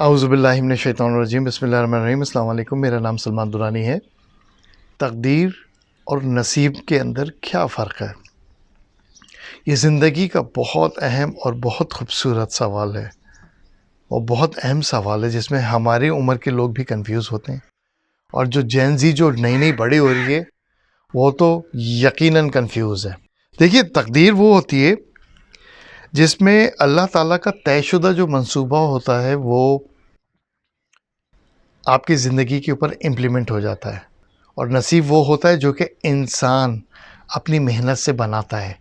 आउज़बिल्लिमिनशैतरजीम बसमीम मेरा नाम सलमान दुरानी है। तकदीर और नसीब के अंदर क्या फ़र्क है? ये ज़िंदगी का बहुत अहम और बहुत खूबसूरत सवाल है और बहुत अहम सवाल है जिसमें हमारी उम्र के लोग भी कंफ्यूज होते हैं। और जो जैन जी जो नई नई बड़ी हो रही है, वो तो यकीनन कंफ्यूज है। देखिए, तकदीर वो होती है जिसमें अल्लाह ताला का तयशुदा जो मंसूबा होता है, वो आपकी ज़िंदगी के ऊपर इम्प्लीमेंट हो जाता है। और नसीब वो होता है जो कि इंसान अपनी मेहनत से बनाता है।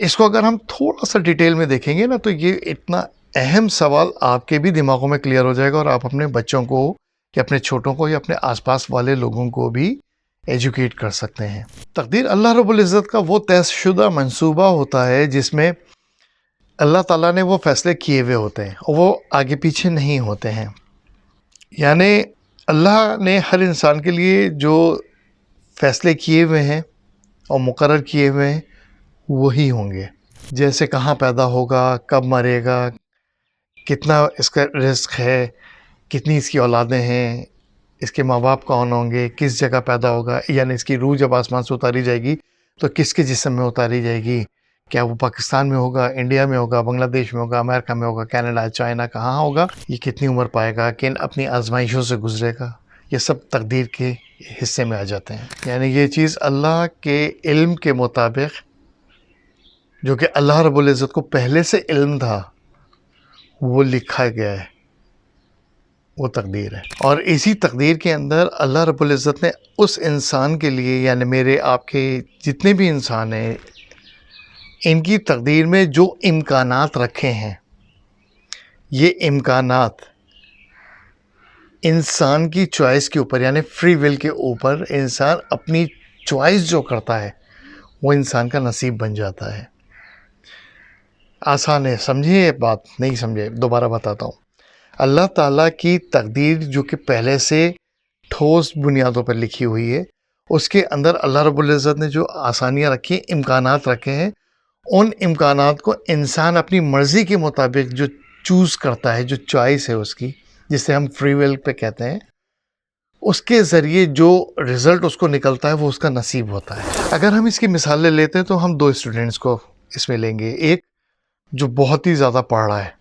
इसको अगर हम थोड़ा सा डिटेल में देखेंगे ना तो ये इतना अहम सवाल आपके भी दिमागों में क्लियर हो जाएगा और आप अपने बच्चों को, या अपने छोटों को, या अपने आसपास वाले लोगों को भी एजुकेट कर सकते हैं। तकदीर अल्लाह रब्ज़त का वो तयशुदा मंसूबा होता है जिसमें अल्लाह ताला ने वो फ़ैसले किए हुए होते हैं और वो आगे पीछे नहीं होते हैं। यानी अल्लाह ने हर इंसान के लिए जो फ़ैसले किए हुए हैं और मुकर किए हुए हैं, वही होंगे। जैसे कहाँ पैदा होगा, कब मरेगा, कितना इसका रिस्क है, कितनी इसकी औलादें हैं इसके माँ बाप कौन होंगे? किस जगह पैदा होगा? यानी इसकी रूह जब आसमान से उतारी जाएगी तो किसके जिसम में उतारी जाएगी? क्या वो पाकिस्तान में होगा, इंडिया में होगा, बांग्लादेश में होगा, अमेरिका में होगा, कनाडा, चाइना कहाँ होगा? ये कितनी उम्र पाएगा? किन अपनी आजमाइशों से गुजरेगा? ये सब तकदीर के हिस्से में आ जाते हैं। यानी ये चीज़ अल्लाह के इल्म के मुताबिक, जो कि अल्लाह रबुल्ज़त को पहले से इल्म था, वो लिखा गया है। वो तकदीर है। और इसी तकदीर के अंदर अल्लाह रबुल्ज़त ने उस इंसान के लिए, यानि मेरे आपके जितने भी इंसान हैं, इनकी तकदीर में जो इम्कान रखे हैं, ये इम्कान इंसान की चॉइस के ऊपर, यानी फ्री विल के ऊपर इंसान अपनी चॉइस जो करता है, वो इंसान का नसीब बन जाता है। आसान है, समझिए बात, नहीं समझे, दोबारा बताता हूँ। अल्लाह ताला की तकदीर जो कि पहले से ठोस बुनियादों पर लिखी हुई है, उसके अंदर अल्लाह रबुल्ज़त ने जो आसानियाँ रखी हैं इम्कान रखे हैं, उन इम्कान को इंसान अपनी मर्ज़ी के मुताबिक जो चूज़ करता है, जो चॉइस है उसकी, जिसे हम फ्री विल पे कहते हैं, उसके ज़रिए जो रिज़ल्ट उसको निकलता है, वो उसका नसीब होता है। अगर हम इसकी मिसाल लेते हैं तो हम दो स्टूडेंट्स को इसमें लेंगे। एक, जो बहुत ही ज़्यादा पढ़ रहा है,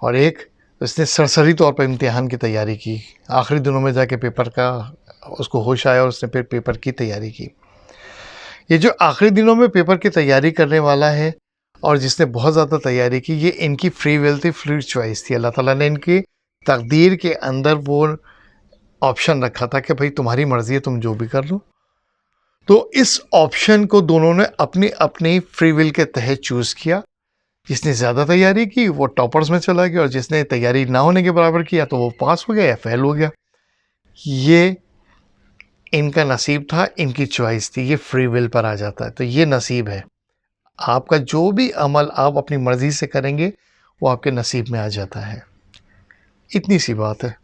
और एक इसने सरसरी तौर पर इम्तिहान की तैयारी की। आखिरी दिनों में जाके पेपर का उसको होश आया और उसने फिर पेपर की तैयारी की। ये जो आखिरी दिनों में पेपर की तैयारी करने वाला है और जिसने बहुत ज़्यादा तैयारी की, ये इनकी फ्री विल थी, फ्री चॉइस थी। अल्लाह ताला ने इनकी तकदीर के अंदर वो ऑप्शन रखा था कि भाई तुम्हारी मर्ज़ी है, तुम जो भी कर लो। तो इस ऑप्शन को दोनों ने अपनी अपनी फ्री विल के तहत चूज़ किया। जिसने ज़्यादा तैयारी की, वो टॉपर्स में चला गया और जिसने तैयारी ना होने के बराबर किया तो वो पास हो गया या फेल हो गया। ये इनका नसीब था, इनकी चॉइस थी, ये फ्री विल पर आ जाता है। तो ये नसीब है। आपका जो भी अमल आप अपनी मर्ज़ी से करेंगे, वो आपके नसीब में आ जाता है। इतनी सी बात है।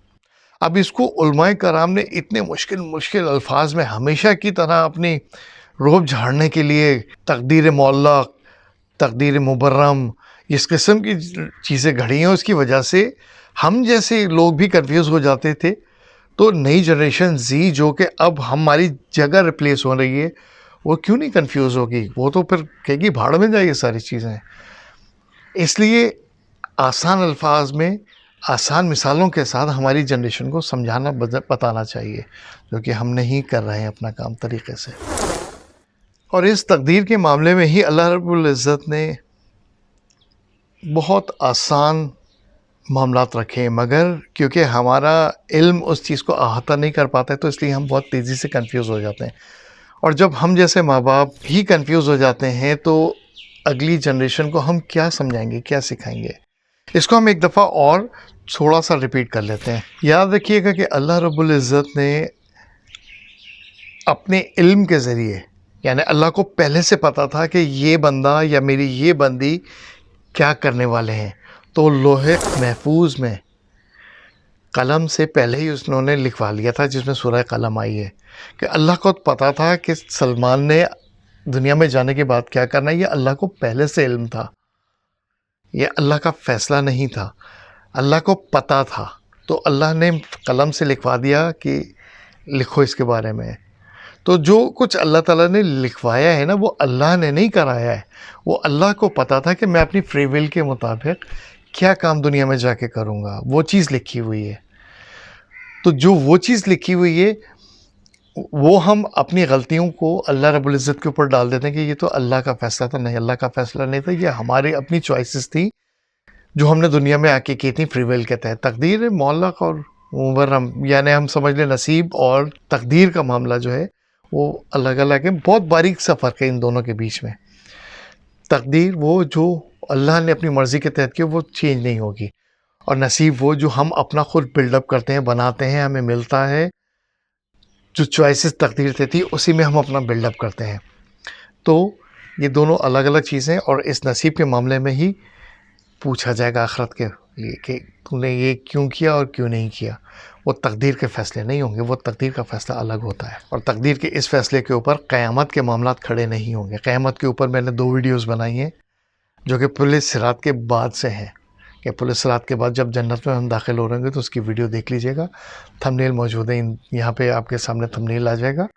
अब इसको उलमाए कराम ने इतने मुश्किल मुश्किल अल्फाज में हमेशा की तरह अपनी रोब झाड़ने के लिए तकदीर मौला तकदीर मुबर्रम, इस किस्म की चीज़ें घड़ी हैं, उसकी वजह से हम जैसे लोग भी कंफ्यूज हो जाते थे तो नई जनरेशन जी जो कि अब हमारी जगह रिप्लेस हो रही है, वो क्यों नहीं कंफ्यूज होगी? वो तो फिर कहेगी, भाड़ में जाइए सारी चीज़ें। इसलिए आसान अल्फाज में, आसान मिसालों के साथ हमारी जनरेशन को समझाना बताना चाहिए, जो कि हम नहीं कर रहे हैं अपना काम तरीके से। और इस तकदीर के मामले में ही अल्लाह रब्ज़त ने बहुत आसान मामला रखे मगर क्योंकि हमारा इल्म उस चीज़ को अहाता नहीं कर पाता है तो इसलिए हम बहुत तेज़ी से कंफ्यूज हो जाते हैं। और जब हम जैसे माँ बाप ही कंफ्यूज हो जाते हैं तो अगली जनरेशन को हम क्या समझाएँगे, क्या सिखाएँगे? इसको हम एक दफ़ा और थोड़ा सा रिपीट कर लेते हैं। याद रखिएगा कि अल्लाह रब्बुल इज़्ज़त ने अपने इल्म के ज़रिए यानी अल्लाह को पहले से पता था कि ये बंदा या मेरी ये बंदी क्या करने वाले हैं। तो लोहे महफूज में कलम से पहले ही उसने लिखवा लिया था, जिसमें सूरह कलम आई है, कि अल्लाह को पता था कि सलमान ने दुनिया में जाने के बाद क्या करना है। ये अल्लाह को पहले से इल्म था। ये अल्लाह का फ़ैसला नहीं था। अल्लाह को पता था। तो अल्लाह ने कलम से लिखवा दिया कि लिखो इसके बारे में। तो जो कुछ अल्लाह ताला ने लिखवाया है ना, वो अल्लाह ने नहीं कराया है। वो अल्लाह को पता था कि मैं अपनी फ्री विल के मुताबिक क्या काम दुनिया में जाके करूँगा। वो चीज़ लिखी हुई है। तो जो वो चीज़ लिखी हुई है, वो हम अपनी गलतियों को अल्लाह रब्बुल इज़्ज़त के ऊपर डाल देते हैं कि ये तो अल्लाह का फ़ैसला था, नहीं, अल्लाह का फ़ैसला नहीं था। ये हमारी अपनी चॉइसेस थी, जो हमने दुनिया में आके की थी फ्री विल के तहत। तकदीर मौलक और मुबरम यानी हम समझ लें नसीब और तकदीर का मामला जो है वो अलग अलग है, बहुत बारीक सा फ़र्क है इन दोनों के बीच में। तकदीर वो जो अल्लाह ने अपनी मर्ज़ी के तहत की वो चेंज नहीं होगी। और नसीब वो जो हम अपना खुद बिल्डअप करते हैं, बनाते हैं, हमें मिलता है, जो चॉइसेस तकदीर से थी, उसी में हम अपना बिल्डअप करते हैं। तो ये दोनों अलग अलग चीज़ें और इस नसीब के मामले में ही पूछा जाएगा आखरत के लिए कि तूने ये क्यों किया और क्यों नहीं किया? वो तकदीर के फ़ैसले नहीं होंगे, वो तकदीर का फ़ैसला अलग होता है। और तकदीर के इस फ़ैसले के ऊपर क़यामत के मामला खड़े नहीं होंगे। क़यामत के ऊपर मैंने दो वीडियोज़ बनाई हैं, जो कि पुलिस सिरात के बाद से हैं। कि पुलिस सिरात के बाद जब जन्नत में हम दाखिल हो रहेंगे तो उसकी वीडियो देख लीजिएगा। थंबनेल मौजूद है यहाँ पे आपके सामने थंबनेल आ जाएगा।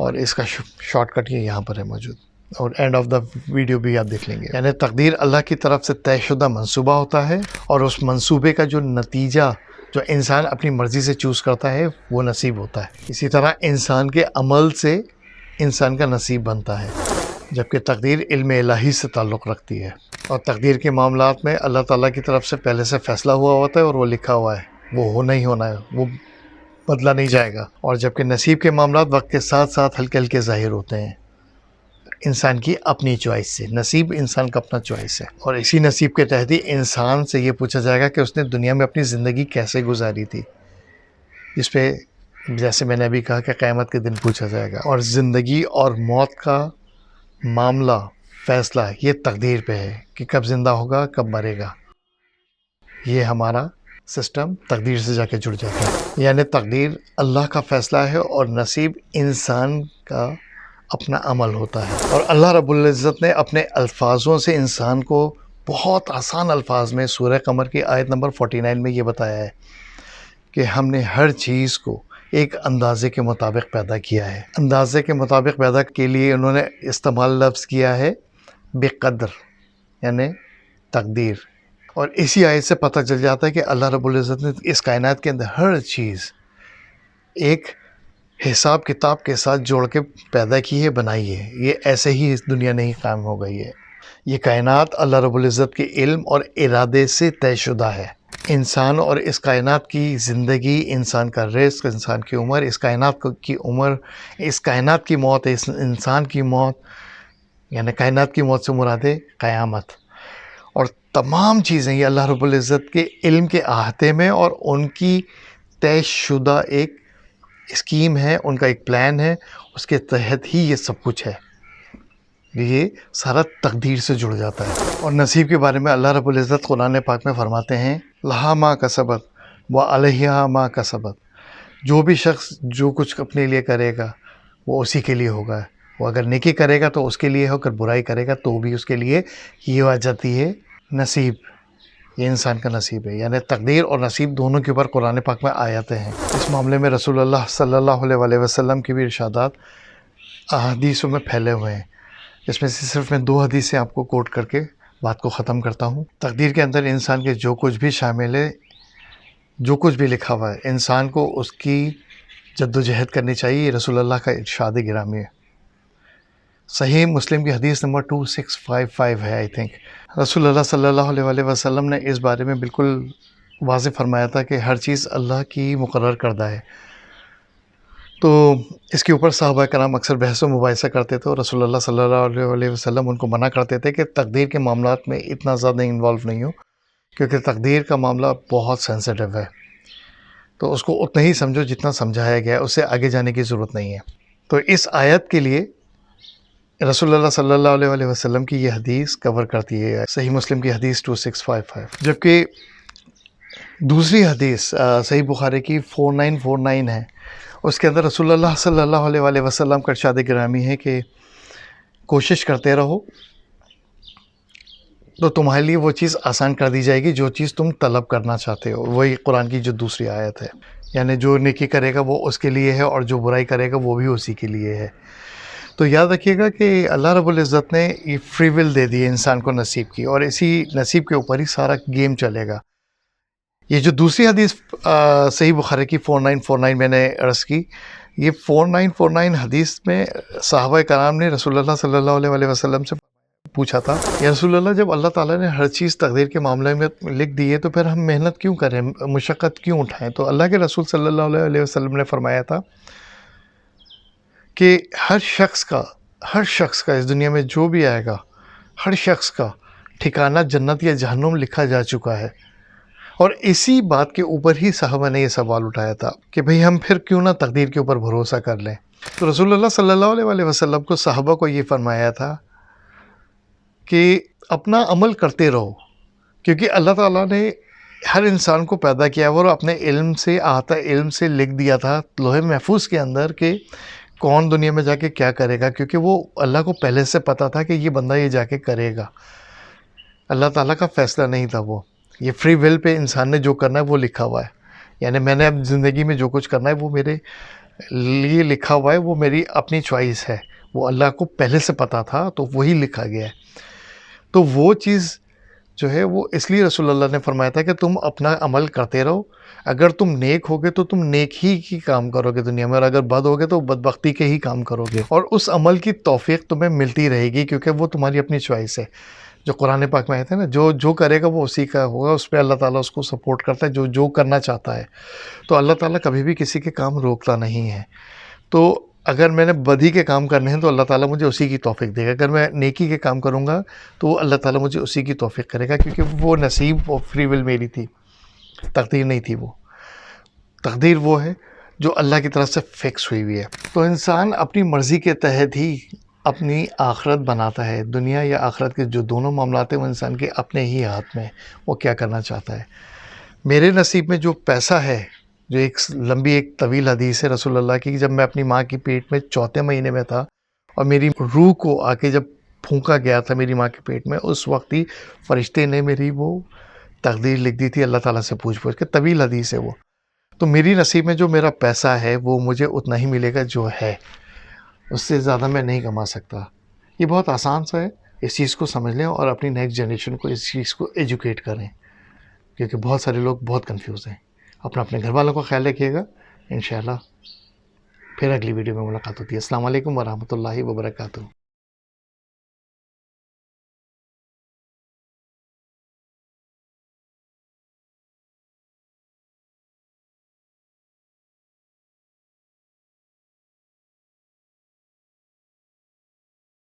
और इसका शॉर्टकट ये यहाँ पर है मौजूद। और एंड ऑफ़ द वीडियो भी आप देख लेंगे। यानी तकदीर अल्लाह की तरफ़ से तयशुदा मनसूबा होता है और उस मनसूबे का जो नतीजा, जो इंसान अपनी मर्ज़ी से चूज़ करता है, वो नसीब होता है। इसी तरह इंसान के अमल से इंसान का नसीब बनता है, जबकि तकदीर इल्म इलाही से ताल्लुक़ रखती है। और तकदीर के मामला में अल्लाह ताला की तरफ़ से पहले से फ़ैसला हुआ होता है और वो लिखा हुआ है। वो होना ही होना है, वो बदला नहीं जाएगा। और जबकि नसीब के मामला वक्त के साथ साथ हल्के हल्के ज़ाहिर होते हैं। इंसान की अपनी चॉइस से नसीब इंसान का अपना चॉइस है। और इसी नसीब के तहत ही इंसान से ये पूछा जाएगा कि उसने दुनिया में अपनी ज़िंदगी कैसे गुजारी थी। जिस पे जैसे मैंने अभी कहा कि क़्यामत के दिन पूछा जाएगा, और ज़िंदगी और मौत का मामला, फ़ैसला ये तकदीर पे है कि कब ज़िंदा होगा, कब मरेगा। ये हमारा सिस्टम तकदीर से जाके जुड़ जाता है। यानी तकदीर अल्लाह का फ़ैसला है और नसीब इंसान का अपना अमल होता है। और अल्लाह रब्ज़त ने अपने अल्फाजों से इंसान को बहुत आसान अल्फाज में सूर्य कमर की आयत नंबर 49 में ये बताया है कि हमने हर चीज़ को एक अंदाजे के मुताबिक पैदा किया है। अंदाजे के मुताबिक पैदा के लिए उन्होंने इस्तेमाल लफ्ज़ किया है बेकदर, यानी तकदीर। और इसी आयत से पता चल जाता है कि अल्लाह रब्ज़त ने इस कायनात के अंदर हर चीज़ एक हिसाब किताब के साथ जोड़ के पैदा की है, बनाई है। ये ऐसे ही इस दुनिया नहीं कायम हो गई है। ये कायनात अल्लाह रब्ज़त के इल्म और इरादे से तयशुदा है। इंसान और इस कायनात की ज़िंदगी, इंसान का रिस्क इंसान की उम्र, इस कायनात की उम्र, इस कायनात की मौत, इस इंसान की मौत, यानी कायनात की मौत से मुराद क़यामत। और तमाम चीज़ें ये अल्लाह रब्ज़त के इल्म के अहाते में और उनकी तयशुदा एक स्कीम है, उनका एक प्लान है, उसके तहत ही ये सब कुछ है। ये सारा तकदीर से जुड़ जाता है। और नसीब के बारे में अल्लाह रब्बुल इज़्ज़त कुरान पाक में फरमाते हैं, लहा माँ का सबक व अलहिया माँ का सबक जो भी शख्स जो कुछ अपने लिए करेगा, वो उसी के लिए होगा। वो अगर नेकी करेगा तो उसके लिए हो, अगर बुराई करेगा तो भी उसके लिए ये आ जाती है नसीब। ये इंसान का नसीब है। यानी तकदीर और नसीब दोनों के ऊपर कुरान पाक में आयाते हैं। इस मामले में रसूल सल्लल्लाहु अलैहि वसल्लम की भी इरशादात अदीसों में फैले हुए हैं। इसमें से सिर्फ़ मैं दो हदीसें आपको कोट करके बात को ख़त्म करता हूँ। तकदीर के अंदर इंसान के जो कुछ भी शामिल है, जो कुछ भी लिखा हुआ है, इंसान को उसकी जद्दोजहद करनी चाहिए। रसूल अल्लाह का इरशाद गिरामी है। सही मुस्लिम की हदीस number two six five five है आई थिंक रसूल सल्लल्लाहु अलैहि वसल्लम ने इस बारे में बिल्कुल वाज फरमाया था कि हर चीज़ अल्लाह की मुकर करदा है। तो इसके ऊपर साहबा कराम अक्सर बहस मुबासा करते थे और रसूल सल्लल्लाहु अलैहि वसल्लम उनको मना करते थे कि तकदीर के मामला में इतना ज़्यादा इन्वॉल्व नहीं हो, क्योंकि तकदीर का मामला बहुत सेंसिटिव है। तो उसको उतना ही समझो जितना समझाया गया है उससे आगे जाने की ज़रूरत नहीं है। तो इस आयत के लिए रसूलुल्लाह सल्लल्लाहु वसलम की ये हदीस कवर करती है, सही मुस्लिम की हदीस 2655 जबकि दूसरी हदीस सही बुखारी की 4949 है। उसके अंदर रसूलुल्लाह सल्लल्लाहु वसलम का इरशाद ग्रामी है कि कोशिश करते रहो तो तुम्हारे लिए वो चीज़ आसान कर दी जाएगी, जो चीज़ तुम तलब करना चाहते हो। वही कुरान की जो दूसरी आयत है। यानी जो नेकी करेगा वो उसके लिए है और जो बुराई करेगा वो भी उसी के लिए है। तो याद रखिएगा कि अल्लाह रब्बुल इज़्ज़त ने ये फ्री विल दे दी है इंसान को नसीब की और इसी नसीब के ऊपर ही सारा गेम चलेगा। ये जो दूसरी हदीस सही बुखारी की फ़ोर नाइन, फोर नाइन मैंने अर्ज़ की, ये फ़ोर नाइन, फोर नाइन हदीस में साहबा कराम ने रसूलुल्लाह सल्लल्लाहु अलैहि वसल्लम से पूछा था, या रसूलुल्लाह, जब अल्लाह ताला ने हर चीज़ तकदीर के मामले में लिख दी है तो फिर हम मेहनत क्यों करें, मुशक्क़त क्यों उठाएँ? तो अल्लाह के रसूल सल्लल्लाहु अलैहि वसल्लम ने फरमाया था कि हर शख्स का, हर शख्स का इस दुनिया में जो भी आएगा, हर शख्स का ठिकाना जन्नत या जहन्नुम लिखा जा चुका है। और इसी बात के ऊपर ही साहबा ने यह सवाल उठाया था कि भाई हम फिर क्यों ना तकदीर के ऊपर भरोसा कर लें? तो रसूलुल्लाह सल्लल्लाहु अलैहि वसल्लम को साहबा को ये फरमाया था कि अपना अमल करते रहो, क्योंकि अल्लाह ताला ने हर इंसान को पैदा किया और अपने इल्म से, आता इल्म से लिख दिया था लोहे महफूज के अंदर कि कौन दुनिया में जाके क्या करेगा? क्योंकि वो अल्लाह को पहले से पता था कि ये बंदा ये जाके करेगा। अल्लाह ताला का फ़ैसला नहीं था वो। ये फ्री विल पे इंसान ने जो करना है वो लिखा हुआ है। यानी मैंने अब ज़िंदगी में जो कुछ करना है वो मेरे लिए लिखा हुआ है, वो मेरी अपनी चॉइस है। वो अल्लाह को पहले से पता था तो वही लिखा गया है। तो वो चीज़ जो है वो इसलिए रसूलुल्लाह ने फरमाया था कि तुम अपना अमल करते रहो। अगर तुम नेक होगे तो तुम नेक ही की काम करोगे दुनिया में, और अगर बद होगे तो बदबख्ती के ही काम करोगे। और उस अमल की तौफीक तुम्हें मिलती रहेगी, क्योंकि वो तुम्हारी अपनी चॉइस है। जो कुरान पाक में आए थे ना, जो जो करेगा वो उसी का होगा, उस पर अल्लाह ताला उसको सपोर्ट करता है, जो जो करना चाहता है। तो अल्लाह ताला कभी भी किसी के काम रोकता नहीं है। तो अगर मैंने बदी के काम करने हैं तो अल्लाह ताला मुझे उसी की तौफीक देगा। अगर मैं नेकी के काम करूँगा तो अल्लाह ताला मुझे उसी की तौफीक करेगा, क्योंकि वो नसीब और फ्री विल मेरी थी। तकदीर नहीं थी वो। तकदीर वो है, जो अल्लाह की तरफ़ से फ़िक्स हुई हुई है। तो इंसान अपनी मर्ज़ी के तहत ही अपनी आखरत बनाता है। दुनिया या आखरत के जो दोनों मामला हैं, वो इंसान के अपने ही हाथ में वो क्या करना चाहता है? मेरे नसीब में जो पैसा है जो एक लंबी एक तवील हदीस है रसूलुल्लाह की जब मैं अपनी माँ की पेट में चौथे महीने में था और मेरी रूह को आके जब फूका गया था मेरी माँ के पेट में, उस वक्त ही फरिश्ते ने मेरी वो तकदीर लिख दी थी, अल्लाह ताला से पूछ पूछ के, तवील हदीस है वो। तो मेरी नसीब में जो मेरा पैसा है, वो मुझे उतना ही मिलेगा जो है। उससे ज़्यादा मैं नहीं कमा सकता। ये बहुत आसान सा है, इस चीज़ को समझ लें और अपनी नेक्स्ट जनरेशन को, इस चीज़ को एजुकेट करें, क्योंकि बहुत सारे लोग बहुत कंफ्यूज हैं। अपना अपने घर वालों का ख्याल रखिएगा। इन फिर अगली वीडियो में मुलाकात होती है। असल वरहमल वर्का